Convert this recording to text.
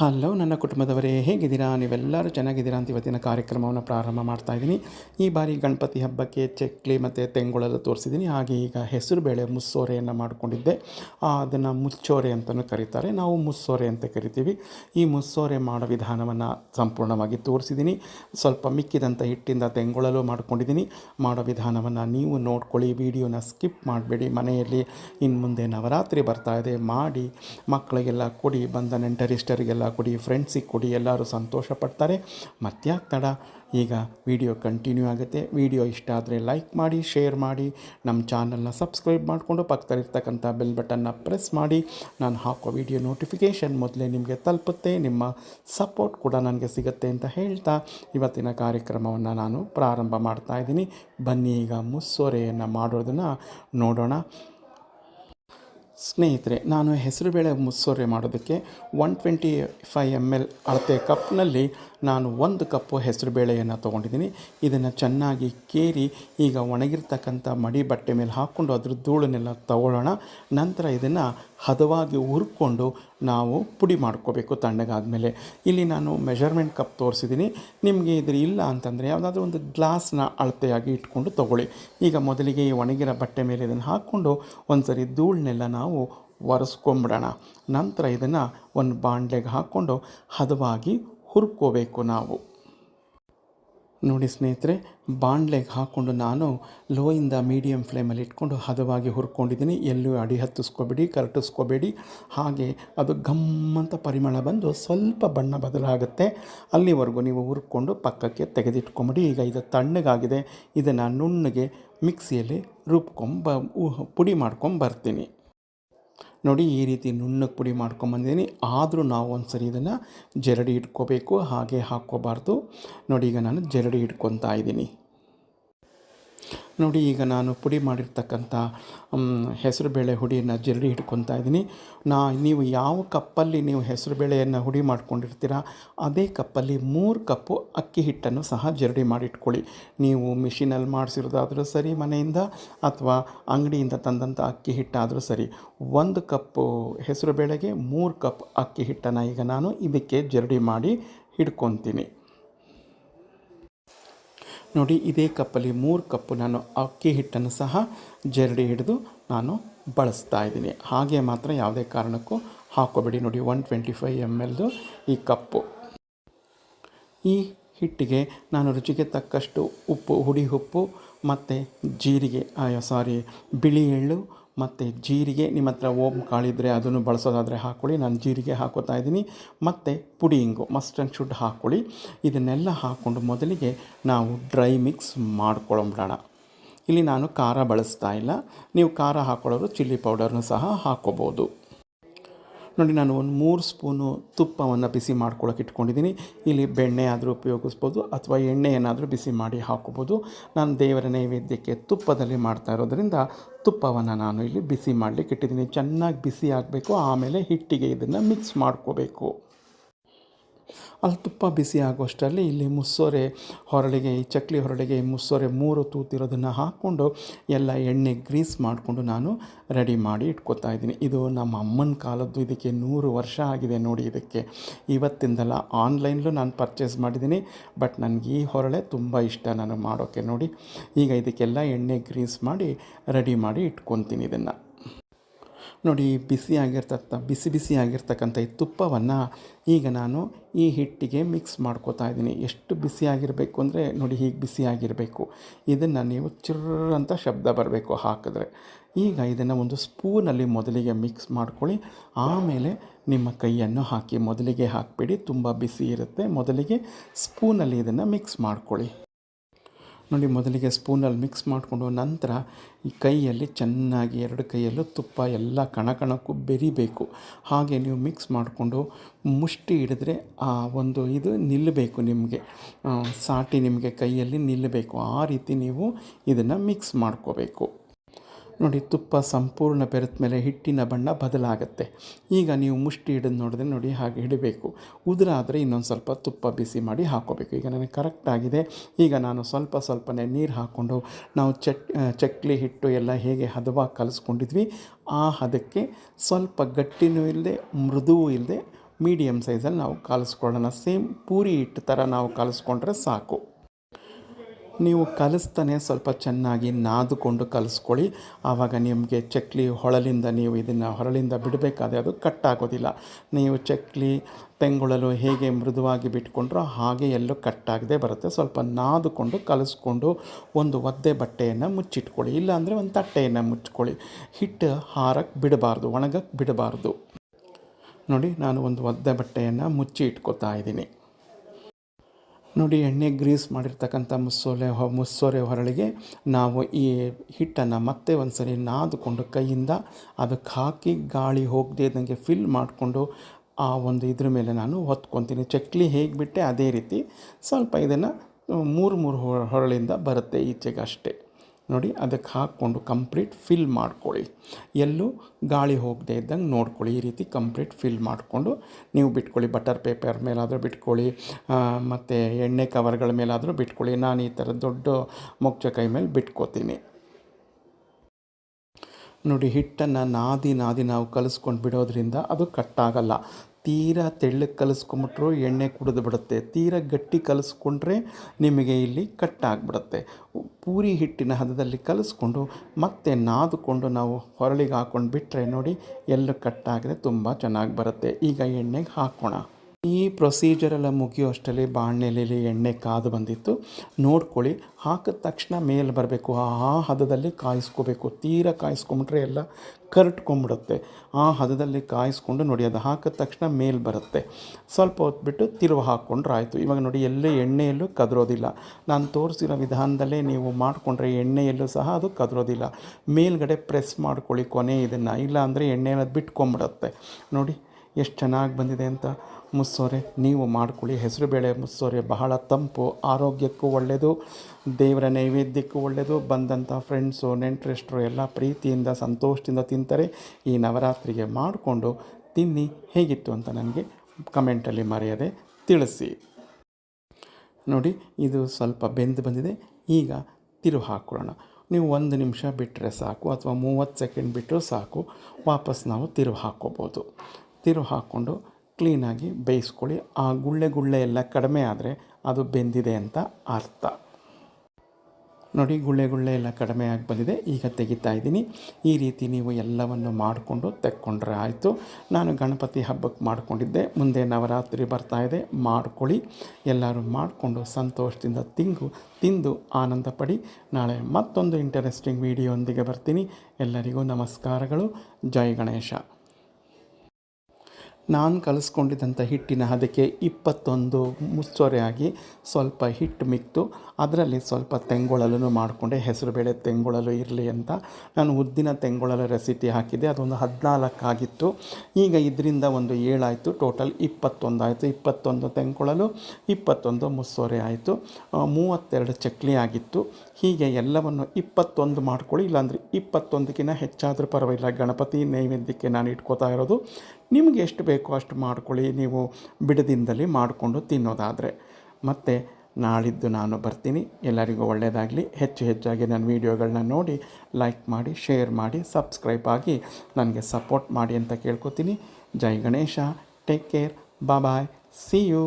Hello ನನ್ನ ಕುಟುಂಬದವರೇ, ಹೇಗಿದ್ದೀರಾ? ನೀವೆಲ್ಲರೂ ಚೆನ್ನಾಗಿದ್ದೀರಾ ಅಂತ ಇವತ್ತಿನ ಕಾರ್ಯಕ್ರಮವನ್ನು ಪ್ರಾರಂಭ ಮಾಡ್ತಾ ಇದ್ದೀನಿ. ಈ ಬಾರಿ ಗಣಪತಿ ಹಬ್ಬಕ್ಕೆ ಚಕ್ಲಿ ಮತ್ತು ತೆಂಗುಳೆಲ್ಲ ತೋರಿಸಿದ್ದೀನಿ. ಹಾಗೆ ಈಗ ಹೆಸರು ಬೇಳೆ ಮುಸ್ಸೋರೆಯನ್ನು ಮಾಡಿಕೊಂಡಿದ್ದೆ. ಅದನ್ನು ಮುಚ್ಚೋರೆ ಅಂತಲೂ ಕರೀತಾರೆ. ನಾವು ಮುಸ್ಸೋರೆ ಅಂತ ಕರಿತೀವಿ. ಈ ಮುಸ್ಸೋರೆ ಮಾಡೋ ವಿಧಾನವನ್ನು ಸಂಪೂರ್ಣವಾಗಿ ತೋರಿಸಿದ್ದೀನಿ. ಸ್ವಲ್ಪ ಮಿಕ್ಕಿದಂಥ ಹಿಟ್ಟಿಂದ ತೆಂಗುಳಲ್ಲೂ ಮಾಡ್ಕೊಂಡಿದ್ದೀನಿ. ಮಾಡೋ ವಿಧಾನವನ್ನು ನೀವು ನೋಡ್ಕೊಳ್ಳಿ. ವಿಡಿಯೋನ ಸ್ಕಿಪ್ ಮಾಡಬೇಡಿ. ಮನೆಯಲ್ಲಿ ಇನ್ನು ಮುಂದೆ ನವರಾತ್ರಿ ಬರ್ತಾ ಇದೆ. ಮಾಡಿ ಮಕ್ಕಳಿಗೆಲ್ಲ ಕೊಡಿ. ಬಂದ ನೆಂಟರಿಷ್ಟರಿಗೆಲ್ಲ ಕೊಡಿ ಫ್ರೆಂಡ್ಸಿಗೆ ಕೊಡಿ, ಎಲ್ಲರೂ ಸಂತೋಷ ಪಡ್ತಾರೆ ಮತ್ತ್ಯಾಕೆ ತಡ ಈಗ ವಿಡಿಯೋ ಕಂಟಿನ್ಯೂ ಆಗುತ್ತೆ. ವಿಡಿಯೋ ಇಷ್ಟ ಆದರೆ ಲೈಕ್ ಮಾಡಿ ಶೇರ್ ಮಾಡಿ. ನಮ್ಮ ಚಾನಲ್ನ ಸಬ್ಸ್ಕ್ರೈಬ್ ಮಾಡಿಕೊಂಡು ಪಕ್ಕದಲ್ಲಿರ್ತಕ್ಕಂಥ ಬೆಲ್ ಬಟನ್ನ ಪ್ರೆಸ್ ಮಾಡಿ. ನಾನು ಹಾಕೋ ವಿಡಿಯೋ ನೋಟಿಫಿಕೇಷನ್ ಮೊದಲೇ ನಿಮಗೆ ತಲುಪುತ್ತೆ. ನಿಮ್ಮ ಸಪೋರ್ಟ್ ಕೂಡ ನನಗೆ ಸಿಗುತ್ತೆ ಅಂತ ಹೇಳ್ತಾ ಇವತ್ತಿನ ಕಾರ್ಯಕ್ರಮವನ್ನು ನಾನು ಪ್ರಾರಂಭ ಮಾಡ್ತಾ ಇದ್ದೀನಿ. ಬನ್ನಿ ಈಗ ಮುಸ್ಸೋರೆಯನ್ನು ಮಾಡೋದನ್ನು ನೋಡೋಣ. ಸ್ನೇಹಿತರೆ ನಾನು ಹೆಸರುಬೇಳೆ ಮುಸ್ಸೋರೆ ಮಾಡೋದಕ್ಕೆ one twenty five M L ಅಳತೆ ಕಪ್ನಲ್ಲಿ ನಾನು ಒಂದು ಕಪ್ಪು ಹೆಸರು ಬೇಳೆಯನ್ನು ತೊಗೊಂಡಿದ್ದೀನಿ. ಇದನ್ನು ಚೆನ್ನಾಗಿ ಕೇರಿ, ಈಗ ಒಣಗಿರ್ತಕ್ಕಂಥ ಮಡಿ ಬಟ್ಟೆ ಮೇಲೆ ಹಾಕ್ಕೊಂಡು ಅದ್ರ ಧೂಳನ್ನೆಲ್ಲ ತಗೊಳ್ಳೋಣ. ನಂತರ ಇದನ್ನು ಹದವಾಗಿ ಹುರ್ಕೊಂಡು ನಾವು ಪುಡಿ ಮಾಡ್ಕೋಬೇಕು ತಣ್ಣಗಾದಮೇಲೆ. ಇಲ್ಲಿ ನಾನು ಮೆಷರ್ಮೆಂಟ್ ಕಪ್ ತೋರಿಸಿದ್ದೀನಿ. ನಿಮಗೆ ಇದ್ರ ಇಲ್ಲ ಅಂತಂದರೆ ಯಾವುದಾದ್ರೂ ಒಂದು ಗ್ಲಾಸ್ನ ಅಳತೆಯಾಗಿ ಇಟ್ಕೊಂಡು ತೊಗೊಳ್ಳಿ. ಈಗ ಮೊದಲಿಗೆ ಈ ಒಣಗಿರೋ ಬಟ್ಟೆ ಮೇಲೆ ಇದನ್ನು ಹಾಕ್ಕೊಂಡು ಒಂದು ಸರಿ ಧೂಳನ್ನೆಲ್ಲ ನಾವು ಒರೆಸ್ಕೊಂಬಿಡೋಣ. ನಂತರ ಇದನ್ನು ಒಂದು ಬಾಂಡ್ಲೆಗೆ ಹಾಕ್ಕೊಂಡು ಹದವಾಗಿ ಹುರ್ಕೋಬೇಕು ನಾವು. ನೋಡಿ ಸ್ನೇಹಿತರೆ, ಬಾಣ್ಲೆಗೆ ಹಾಕ್ಕೊಂಡು ನಾನು ಲೋಯಿಂದ ಮೀಡಿಯಮ್ ಫ್ಲೇಮಲ್ಲಿ ಇಟ್ಕೊಂಡು ಹದವಾಗಿ ಹುರ್ಕೊಂಡಿದ್ದೀನಿ. ಎಲ್ಲೂ ಅಡಿ ಹತ್ತಿಸ್ಕೋಬೇಡಿ, ಕರಟಿಸ್ಕೋಬೇಡಿ. ಹಾಗೆ ಅದು ಘಮ್ಮಂತ ಪರಿಮಳ ಬಂದು ಸ್ವಲ್ಪ ಬಣ್ಣ ಬದಲಾಗುತ್ತೆ. ಅಲ್ಲಿವರೆಗೂ ನೀವು ಹುರ್ಕೊಂಡು ಪಕ್ಕಕ್ಕೆ ತೆಗೆದಿಟ್ಕೊಂಬಿಡಿ. ಈಗ ಇದು ತಣ್ಣಗಾಗಿದೆ. ಇದನ್ನು ನುಣ್ಣಗೆ ಮಿಕ್ಸಿಯಲ್ಲಿ ರುಬ್ಕೊಂಬ ಪುಡಿ ಮಾಡ್ಕೊಂಬರ್ತೀನಿ. ನೋಡಿ ಈ ರೀತಿ ನುಣ್ಣಗೆ ಪುಡಿ ಮಾಡ್ಕೊಂಬಂದಿದ್ದೀನಿ ಆದರೂ ನಾವು ಒಂದು ಸರಿ ಇದನ್ನು ಜರಡಿ ಇಟ್ಕೋಬೇಕು, ಹಾಗೆ ಹಾಕ್ಕೋಬಾರ್ದು. ನೋಡಿ ಈಗ ನಾನು ಜರಡಿ ಇಟ್ಕೊತಾ ಇದ್ದೀನಿ. ನೋಡಿ, ಈಗ ನಾನು ಪುಡಿ ಮಾಡಿರ್ತಕ್ಕಂಥ ಹೆಸರುಬೇಳೆ ಹುಡಿಯನ್ನು ಜರಡಿ ಹಿಡ್ಕೊತಾ ಇದ್ದೀನಿ. ನಾ, ನೀವು ಯಾವ ಕಪ್ಪಲ್ಲಿ ನೀವು ಹೆಸರುಬೇಳೆಯನ್ನು ಹುಡಿ ಮಾಡ್ಕೊಂಡಿರ್ತೀರ, ಅದೇ ಕಪ್ಪಲ್ಲಿ ಮೂರು ಕಪ್ಪು ಅಕ್ಕಿ ಹಿಟ್ಟನ್ನು ಸಹ ಜರಡಿ ಮಾಡಿಟ್ಕೊಳ್ಳಿ. ನೀವು ಮಿಷಿನಲ್ಲಿ ಮಾಡಿಸಿರೋದಾದರೂ ಸರಿ, ಮನೆಯಿಂದ ಅಥವಾ ಅಂಗಡಿಯಿಂದ ತಂದಂಥ ಅಕ್ಕಿ ಹಿಟ್ಟಾದರೂ ಸರಿ. ಒಂದು ಕಪ್ಪು ಹೆಸರುಬೇಳೆಗೆ ಮೂರು ಕಪ್ ಅಕ್ಕಿ ಹಿಟ್ಟನ್ನು ಈಗ ನಾನು ಇದಕ್ಕೆ ಜರಡಿ ಮಾಡಿ ಹಿಡ್ಕೊತೀನಿ. ನೋಡಿ, ಇದೇ ಕಪ್ಪಲ್ಲಿ ಮೂರು ಕಪ್ಪು ನಾನು ಅಕ್ಕಿ ಹಿಟ್ಟನ್ನು ಸಹ ಜರಡಿ ಹಿಡಿದು ನಾನು ಬಳಸ್ತಾ ಇದ್ದೀನಿ. ಹಾಗೆ ಮಾತ್ರ ಯಾವುದೇ ಕಾರಣಕ್ಕೂ ಹಾಕೋಬೇಡಿ ನೋಡಿ, ಒನ್ ಟ್ವೆಂಟಿ ಫೈವ್ ಎಂ ಎಲ್ದು ಈ ಕಪ್ಪು. ಈ ಹಿಟ್ಟಿಗೆ ನಾನು ರುಚಿಗೆ ತಕ್ಕಷ್ಟು ಉಪ್ಪು, ಹುಡಿ ಉಪ್ಪು, ಮತ್ತು ಜೀರಿಗೆ ಸಾರಿ, ಬಿಳಿ ಎಳ್ಳು ಮತ್ತು ಜೀರಿಗೆ ನಿಮ್ಮ ಹತ್ರ ಓಮ್ ಕಾಳಿದ್ರೆ ಅದನ್ನು ಬಳಸೋದಾದರೆ ಹಾಕ್ಕೊಳ್ಳಿ ನಾನು ಜೀರಿಗೆ ಹಾಕೋತಾ ಇದ್ದೀನಿ. ಮತ್ತು ಪುಡಿ ಹಿಂಗು ಮಸ್ಟ್ ಆ್ಯಂಡ್ ಶುಡ್ ಹಾಕ್ಕೊಳ್ಳಿ ಇದನ್ನೆಲ್ಲ ಹಾಕ್ಕೊಂಡು ಮೊದಲಿಗೆ ನಾವು ಡ್ರೈ ಮಿಕ್ಸ್ ಮಾಡ್ಕೊಳ್ಳೋಣ ಇಲ್ಲಿ ನಾನು ಖಾರ ಬಳಸ್ತಾ ಇಲ್ಲ. ನೀವು ಖಾರ ಹಾಕ್ಕೊಳ್ಳೋರು ಚಿಲ್ಲಿ ಪೌಡರ್ನು ಸಹ ಹಾಕ್ಕೋಬೋದು ನೋಡಿ, ನಾನು ಒಂದು ಮೂರು ಸ್ಪೂನು ತುಪ್ಪವನ್ನು ಬಿಸಿ ಮಾಡ್ಕೊಳ್ಳೋಕೆ ಇಟ್ಕೊಂಡಿದ್ದೀನಿ. ಇಲ್ಲಿ ಬೆಣ್ಣೆ ಆದರೂ ಉಪಯೋಗಿಸ್ಬೋದು ಅಥವಾ ಎಣ್ಣೆ ಏನಾದರೂ ಬಿಸಿ ಮಾಡಿ ಹಾಕೋಬೋದು. ನಾನು ದೇವರ ನೈವೇದ್ಯಕ್ಕೆ ತುಪ್ಪದಲ್ಲಿ ಮಾಡ್ತಾ ಇರೋದರಿಂದ ತುಪ್ಪವನ್ನು ನಾನು ಇಲ್ಲಿ ಬಿಸಿ ಮಾಡಲಿಕ್ಕೆ ಇಟ್ಟಿದ್ದೀನಿ. ಚೆನ್ನಾಗಿ ಬಿಸಿ ಆಗಬೇಕು, ಆಮೇಲೆ ಹಿಟ್ಟಿಗೆ ಇದನ್ನು ಮಿಕ್ಸ್ ಮಾಡ್ಕೋಬೇಕು. ಅಲ್ಲಿ ತುಪ್ಪ ಬಿಸಿ ಆಗುವಷ್ಟರಲ್ಲಿ ಇಲ್ಲಿ ಮುಸ್ಸೋರೆ ಹೊರಳಿಗೆ, ಈ ಚಕ್ಲಿ ಹೊರಳಿಗೆ ಮುಸ್ಸೋರೆ ಮೂರು ತೂತಿರೋದನ್ನು ಹಾಕ್ಕೊಂಡು ಎಲ್ಲ ಎಣ್ಣೆ ಗ್ರೀಸ್ ಮಾಡಿಕೊಂಡು ನಾನು ರೆಡಿ ಮಾಡಿ ಇಟ್ಕೊತಾ ಇದ್ದೀನಿ. ಇದು ನಮ್ಮ ಅಮ್ಮನ ಕಾಲದ್ದು, ಇದಕ್ಕೆ ನೂರು ವರ್ಷ ಆಗಿದೆ ನೋಡಿ ಇದಕ್ಕೆ. ಇವತ್ತಿಂದಲ್ಲ ಆನ್ಲೈನ್ಲು ನಾನು ಪರ್ಚೇಸ್ ಮಾಡಿದ್ದೀನಿ, ಬಟ್ ನನಗೆ ಈ ಹೊರಳೆ ತುಂಬ ಇಷ್ಟ ನಾನು ಮಾಡೋಕ್ಕೆ ನೋಡಿ. ಈಗ ಇದಕ್ಕೆಲ್ಲ ಎಣ್ಣೆ ಗ್ರೀಸ್ ಮಾಡಿ ರೆಡಿ ಮಾಡಿ ಇಟ್ಕೊತೀನಿ ಇದನ್ನು. ನೋಡಿ, ಬಿಸಿ ಬಿಸಿ ಬಿಸಿ ಆಗಿರ್ತಕ್ಕಂಥ ಈ ತುಪ್ಪವನ್ನು ಈಗ ನಾನು ಈ ಹಿಟ್ಟಿಗೆ ಮಿಕ್ಸ್ ಮಾಡ್ಕೋತಾ ಇದ್ದೀನಿ. ಎಷ್ಟು ಬಿಸಿ ಆಗಿರಬೇಕು ಅಂದರೆ ನೋಡಿ, ಹೀಗೆ ಬಿಸಿ ಆಗಿರಬೇಕು. ಇದನ್ನು ನೀವು ಚಿರ್ರ್ ಅಂತ ಶಬ್ದ ಬರಬೇಕು ಹಾಕಿದ್ರೆ. ಈಗ ಇದನ್ನು ಒಂದು ಸ್ಪೂನಲ್ಲಿ ಮೊದಲಿಗೆ ಮಿಕ್ಸ್ ಮಾಡ್ಕೊಳ್ಳಿ. ಆಮೇಲೆ ನಿಮ್ಮ ಕೈಯನ್ನು ಹಾಕಿ ಮೊದಲಿಗೆ ಹಾಕಿಬಿಡಿ. ತುಂಬ ಬಿಸಿ ಇರುತ್ತೆ. ಮೊದಲಿಗೆ ಸ್ಪೂನಲ್ಲಿ ಇದನ್ನು ಮಿಕ್ಸ್ ಮಾಡ್ಕೊಳ್ಳಿ. ನೋಡಿ, ಮೊದಲಿಗೆ ಸ್ಪೂನಲ್ಲಿ ಮಿಕ್ಸ್ ಮಾಡಿಕೊಂಡು ನಂತರ ಈ ಕೈಯಲ್ಲಿ ಚೆನ್ನಾಗಿ ಎರಡು ಕೈಯಲ್ಲೂ ತುಪ್ಪ, ಎಲ್ಲ ಕಣ ಕಣಕ್ಕೂ ಬೆರಿಬೇಕು. ಹಾಗೆ ನೀವು ಮಿಕ್ಸ್ ಮಾಡಿಕೊಂಡು ಮುಷ್ಟಿ ಹಿಡಿದ್ರೆ ಆ ಒಂದು ಇದು ನಿಲ್ಲಬೇಕು ನಿಮಗೆ. ಸಾಟಿ ನಿಮಗೆ ಕೈಯಲ್ಲಿ ನಿಲ್ಲಬೇಕು. ಆ ರೀತಿ ನೀವು ಇದನ್ನು ಮಿಕ್ಸ್ ಮಾಡ್ಕೋಬೇಕು. ನೋಡಿ, ತುಪ್ಪ ಸಂಪೂರ್ಣ ಬೆರೆತ ಮೇಲೆ ಹಿಟ್ಟಿನ ಬಣ್ಣ ಬದಲಾಗುತ್ತೆ. ಈಗ ನೀವು ಮುಷ್ಟಿ ಹಿಡಿದು ನೋಡಿದ್ರೆ ನೋಡಿ, ಹಾಗೆ ಹಿಡಬೇಕು. ಉದುರಾದರೆ ಇನ್ನೊಂದು ಸ್ವಲ್ಪ ತುಪ್ಪ ಬಿಸಿ ಮಾಡಿ ಹಾಕೋಬೇಕು. ಈಗ ನನಗೆ ಕರೆಕ್ಟಾಗಿದೆ ಈಗ ನಾನು ಸ್ವಲ್ಪ ಸ್ವಲ್ಪನೇ ನೀರು ಹಾಕ್ಕೊಂಡು ನಾವು ಚಟ್ ಚಕ್ಲಿ ಹಿಟ್ಟು ಎಲ್ಲ ಹೇಗೆ ಹದವಾಗಿ ಕಲಿಸ್ಕೊಂಡಿದ್ವಿ, ಆ ಹದಕ್ಕೆ ಸ್ವಲ್ಪ ಗಟ್ಟಿನೂ ಇಲ್ಲದೆ, ಮೃದುವೂ ಇಲ್ಲದೆ ಮೀಡಿಯಮ್ ಸೈಜಲ್ಲಿ ನಾವು ಕಲಿಸ್ಕೊಳ್ಳೋಣ. ಸೇಮ್ ಪೂರಿ ಹಿಟ್ಟು ಥರ ನಾವು ಕಲಿಸ್ಕೊಂಡ್ರೆ ಸಾಕು. ನೀವು ಕಲಿಸ್ತಾನೆ ಸ್ವಲ್ಪ ಚೆನ್ನಾಗಿ ನಾದಿಕೊಂಡು ಕಲಿಸ್ಕೊಳ್ಳಿ. ಆವಾಗ ನಿಮಗೆ ಚಕ್ಲಿ ಹೊಳಲಿಂದ ನೀವು ಇದನ್ನು ಹೊರಳಿಂದ ಬಿಡಬೇಕಾದ್ರೆ ಅದು ಕಟ್ಟಾಗೋದಿಲ್ಲ. ನೀವು ಚಕ್ಲಿ ತೆಂಗುಳಲು ಹೇಗೆ ಮೃದುವಾಗಿ ಬಿಟ್ಕೊಂಡ್ರೋ ಹಾಗೆ ಎಲ್ಲೂ ಕಟ್ಟಾಗದೆ ಬರುತ್ತೆ. ಸ್ವಲ್ಪ ನಾದಿಕೊಂಡು ಕಲಿಸ್ಕೊಂಡು ಒಂದು ಒದ್ದೆ ಬಟ್ಟೆಯನ್ನು ಮುಚ್ಚಿಟ್ಕೊಳ್ಳಿ. ಇಲ್ಲಾಂದರೆ ಒಂದು ತಟ್ಟೆಯನ್ನು ಮುಚ್ಕೊಳ್ಳಿ. ಹಿಟ್ಟು ಹಾರಕ್ಕೆ ಬಿಡಬಾರ್ದು ಒಣಗಕ್ಕೆ ಬಿಡಬಾರ್ದು. ನೋಡಿ, ನಾನು ಒಂದು ಒದ್ದೆ ಬಟ್ಟೆಯನ್ನು ಮುಚ್ಚಿ ಇಟ್ಕೊತಾ ಇದ್ದೀನಿ. ನೋಡಿ ಎಣ್ಣೆ ಗ್ರೀಸ್ ಮಾಡಿರ್ತಕ್ಕಂಥ ಮುಸ್ಸೋಲೆ ಮುಸ್ಸೋರೆ ಹೊರಳಿಗೆ ನಾವು ಈ ಹಿಟ್ಟನ್ನು ಮತ್ತೆ ಒಂದು ಸರಿ ನಾದಿಕೊಂಡು ಕೈಯಿಂದ ಅದಕ್ಕೆ ಹಾಕಿ ಗಾಳಿ ಹೋಗದೆ ಇದ್ದಂಗೆ ಫಿಲ್ ಮಾಡಿಕೊಂಡು ಆ ಒಂದು ಇದ್ರ ಮೇಲೆ ನಾನು ಹೊತ್ಕೊತೀನಿ. ಚಕ್ಲಿ ಹೇಗೆ ಬಿಟ್ಟೆ ಅದೇ ರೀತಿ ಸ್ವಲ್ಪ ಇದನ್ನು ಮೂರು ಮೂರು ಹೊರಳಿಂದ ಬರುತ್ತೆ ಈಚೆಗೆ ಅಷ್ಟೇ ನೋಡಿ, ಅದಕ್ಕೆ ಹಾಕ್ಕೊಂಡು ಕಂಪ್ಲೀಟ್ ಫಿಲ್ ಮಾಡ್ಕೊಳ್ಳಿ. ಎಲ್ಲೂ ಗಾಳಿ ಹೋಗದೆ ಇದ್ದಂಗೆ ನೋಡ್ಕೊಳ್ಳಿ. ಈ ರೀತಿ ಕಂಪ್ಲೀಟ್ ಫಿಲ್ ಮಾಡಿಕೊಂಡು ನೀವು ಬಿಟ್ಕೊಳ್ಳಿ. ಬಟರ್ ಪೇಪರ್ ಮೇಲಾದರೂ ಬಿಟ್ಕೊಳ್ಳಿ ಮತ್ತು ಎಣ್ಣೆ ಕವರ್ಗಳ ಮೇಲಾದರೂ ಬಿಟ್ಕೊಳ್ಳಿ. ನಾನು ಈ ಥರ ದೊಡ್ಡ ಮೊಗ್ಚ ಕೈ ಮೇಲೆ ಬಿಟ್ಕೋತೀನಿ. ನೋಡಿ, ಹಿಟ್ಟನ್ನು ನಾದಿ ನಾದಿ ನಾವು ಕಲಿಸ್ಕೊಂಡು ಬಿಡೋದ್ರಿಂದ ಅದು ಕಟ್ಟಾಗಲ್ಲ ತೀರಾ ತೆಳ್ಳಗೆ ಕಲಿಸ್ಕೊಂಬಿಟ್ರು ಎಣ್ಣೆ ಕುಡಿದು ಬಿಡುತ್ತೆ. ತೀರಾ ಗಟ್ಟಿ ಕಲಿಸ್ಕೊಂಡ್ರೆ ನಿಮಗೆ ಇಲ್ಲಿ ಕಟ್ಟಾಗ್ಬಿಡುತ್ತೆ. ಪೂರಿ ಹಿಟ್ಟಿನ ಹದದಲ್ಲಿ ಕಲಿಸ್ಕೊಂಡು ಮತ್ತೆ ನಾದಿಕೊಂಡು ನಾವು ಹೊರಳಿಗೆ ಹಾಕ್ಕೊಂಡು ಬಿಟ್ಟರೆ ನೋಡಿ ಎಲ್ಲ ಕಟ್ಟಾಗದೆ, ತುಂಬ ಚೆನ್ನಾಗಿ ಬರುತ್ತೆ. ಈಗ ಎಣ್ಣೆಗೆ ಹಾಕೋಣ. ಈ ಪ್ರೊಸೀಜರೆಲ್ಲ ಮುಗಿಯೋ ಅಷ್ಟರಲ್ಲಿ ಬಾಣಲೆಯಲ್ಲಿ ಎಣ್ಣೆ ಕಾದು ಬಂದಿತ್ತು. ನೋಡ್ಕೊಳ್ಳಿ, ಹಾಕಿದ ತಕ್ಷಣ ಮೇಲೆ ಬರಬೇಕು. ಆ ಹದದಲ್ಲಿ ಕಾಯಿಸ್ಕೋಬೇಕು. ತೀರ ಕಾಯಿಸ್ಕೊಂಬಿಟ್ರೆ ಎಲ್ಲ ಕರ್ಟ್ಕೊಂಬಿಡುತ್ತೆ ಆ ಹದದಲ್ಲಿ ಕಾಯಿಸ್ಕೊಂಡು ನೋಡಿ, ಅದು ಹಾಕಿದ ತಕ್ಷಣ ಮೇಲೆ ಬರುತ್ತೆ. ಸ್ವಲ್ಪ ಹೊತ್ತು ಬಿಟ್ಟು ತಿರುವು ಹಾಕ್ಕೊಂಡ್ರೆ ಆಯಿತು ಇವಾಗ ನೋಡಿ, ಎಲ್ಲೇ ಎಣ್ಣೆಯಲ್ಲೂ ಕದರೋದಿಲ್ಲ. ನಾನು ತೋರಿಸಿರೋ ವಿಧಾನದಲ್ಲೇ ನೀವು ಮಾಡಿಕೊಂಡ್ರೆ ಎಣ್ಣೆಯಲ್ಲೂ ಸಹ ಅದು ಕದರೋದಿಲ್ಲ. ಮೇಲ್ಗಡೆ ಪ್ರೆಸ್ ಮಾಡ್ಕೊಳ್ಳಿ ಕೊನೆ ಇದನ್ನು. ಇಲ್ಲ ಅಂದರೆ ಎಣ್ಣೆ ಬಿಟ್ಕೊಂಬಿಡುತ್ತೆ ನೋಡಿ, ಎಷ್ಟು ಚೆನ್ನಾಗಿ ಬಂದಿದೆ ಅಂತ. ಮುಸ್ಸೋರೆ, ನೀವು ಮಾಡ್ಕೊಳ್ಳಿ. ಹೆಸರುಬೇಳೆ ಮುಸ್ಸೋರೆ ಬಹಳ ತಂಪು, ಆರೋಗ್ಯಕ್ಕೂ ಒಳ್ಳೆಯದು, ದೇವರ ನೈವೇದ್ಯಕ್ಕೂ ಒಳ್ಳೆಯದು. ಬಂದಂಥ ಫ್ರೆಂಡ್ಸು ನೆಂಟರಿಷ್ಟರು ಎಲ್ಲ ಪ್ರೀತಿಯಿಂದ, ಸಂತೋಷದಿಂದ ತಿಂತಾರೆ. ಈ ನವರಾತ್ರಿಗೆ ಮಾಡಿಕೊಂಡು ತಿನ್ನಿ. ಹೇಗಿತ್ತು ಅಂತ ನನಗೆ ಕಮೆಂಟಲ್ಲಿ ಮರೆಯದೆ ತಿಳಿಸಿ. ನೋಡಿ, ಇದು ಸ್ವಲ್ಪ ಬೆಂದು ಬಂದಿದೆ. ಈಗ ತಿರು ಹಾಕ್ಕೊಳ್ಳೋಣ ನೀವು ಒಂದು ನಿಮಿಷ ಬಿಟ್ಟರೆ ಸಾಕು, ಅಥವಾ ಮೂವತ್ತು ಸೆಕೆಂಡ್ ಬಿಟ್ಟರೂ ಸಾಕು. ವಾಪಸ್ ನಾವು ತಿರು ಹಾಕ್ಕೋಬೋದು. ತಿರು ಹಾಕ್ಕೊಂಡು ಕ್ಲೀನಾಗಿ ಬೇಯಿಸ್ಕೊಳ್ಳಿ. ಆ ಗುಳ್ಳೆ ಗುಳ್ಳೆ ಎಲ್ಲ ಕಡಿಮೆ ಆದರೆ ಅದು ಬೆಂದಿದೆ ಅಂತ ಅರ್ಥ. ನೋಡಿ, ಗುಳ್ಳೆ ಗುಳ್ಳೆ ಎಲ್ಲ ಕಡಿಮೆ ಆಗಿ ಬಂದಿದೆ. ಈಗ ತೆಗಿತಾ ಇದ್ದೀನಿ. ಈ ರೀತಿ ನೀವು ಎಲ್ಲವನ್ನು ಮಾಡಿಕೊಂಡು ತೆಕ್ಕೊಂಡ್ರೆ ಆಯಿತು. ನಾನು ಗಣಪತಿ ಹಬ್ಬಕ್ಕೆ ಮಾಡಿಕೊಂಡಿದ್ದೆ. ಮುಂದೆ ನವರಾತ್ರಿ ಬರ್ತಾ ಇದೆ. ಮಾಡ್ಕೊಳ್ಳಿ. ಎಲ್ಲರೂ ಮಾಡಿಕೊಂಡು ಸಂತೋಷದಿಂದ ತಿಂಗು, ತಿಂದು ಆನಂದ ಪಡಿ ನಾಳೆ ಮತ್ತೊಂದು ಇಂಟರೆಸ್ಟಿಂಗ್ ವಿಡಿಯೋಂದಿಗೆ ಬರ್ತೀನಿ. ಎಲ್ಲರಿಗೂ ನಮಸ್ಕಾರಗಳು. ಜೈ ಗಣೇಶ. ನಾನು ಕಲಿಸ್ಕೊಂಡಿದ್ದಂಥ ಹಿಟ್ಟಿನ ಅದಕ್ಕೆ ಇಪ್ಪತ್ತೊಂದು ಮುಚ್ಚೋರೆ ಆಗಿ ಸ್ವಲ್ಪ ಹಿಟ್ಟು ಮಿಕ್ತು. ಅದರಲ್ಲಿ ಸ್ವಲ್ಪ ತೆಂಗುಳಲು ಮಾಡಿಕೊಂಡೆ. ಹೆಸರುಬೇಳೆ ತೆಂಗೊಳಲು ಇರಲಿ ಅಂತ. ನಾನು ಉದ್ದಿನ ತೆಂಗೊಳಲು ರೆಸಿಪಿ ಹಾಕಿದ್ದೆ. ಅದೊಂದು ಹದಿನಾಲ್ಕು ಆಗಿತ್ತು ಈಗ ಇದರಿಂದ ಒಂದು ಏಳಾಯಿತು. ಟೋಟಲ್ ಇಪ್ಪತ್ತೊಂದು ಆಯಿತು ಇಪ್ಪತ್ತೊಂದು ತೆಂಗೊಳಲು, ಇಪ್ಪತ್ತೊಂದು ಮುಸ್ಸೊರೆ ಆಯಿತು. ಮೂವತ್ತೆರಡು ಚಕ್ಲಿ ಆಗಿತ್ತು. ಹೀಗೆ ಎಲ್ಲವನ್ನು ಇಪ್ಪತ್ತೊಂದು ಮಾಡ್ಕೊಳ್ಳಿ. ಇಲ್ಲಾಂದರೆ ಇಪ್ಪತ್ತೊಂದಕ್ಕಿಂತ ಹೆಚ್ಚಾದರೂ ಪರವಾಗಿಲ್ಲ. ಗಣಪತಿ ನೈವೇದ್ಯಕ್ಕೆ ನಾನು ಇಟ್ಕೋತಾ ಇರೋದು. ನಿಮಗೆ ಎಷ್ಟು ಬೇಕೋ ಅಷ್ಟು ಮಾಡ್ಕೊಳ್ಳಿ, ನೀವು ಬಿಡದಿಂದಲೇ ಮಾಡಿಕೊಂಡು ತಿನ್ನೋದಾದರೆ. ಮತ್ತು ನಾಳಿದ್ದು ನಾನು ಬರ್ತೀನಿ. ಎಲ್ಲರಿಗೂ ಒಳ್ಳೆಯದಾಗಲಿ ಹೆಚ್ಚು ಹೆಚ್ಚಾಗಿ ನನ್ನ ವೀಡಿಯೋಗಳನ್ನ ನೋಡಿ, ಲೈಕ್ ಮಾಡಿ, ಶೇರ್ ಮಾಡಿ, ಸಬ್ಸ್ಕ್ರೈಬ್ ಆಗಿ ನನಗೆ ಸಪೋರ್ಟ್ ಮಾಡಿ ಅಂತ ಕೇಳ್ಕೊತೀನಿ. ಜೈ Ganesha. Take care. Bye see you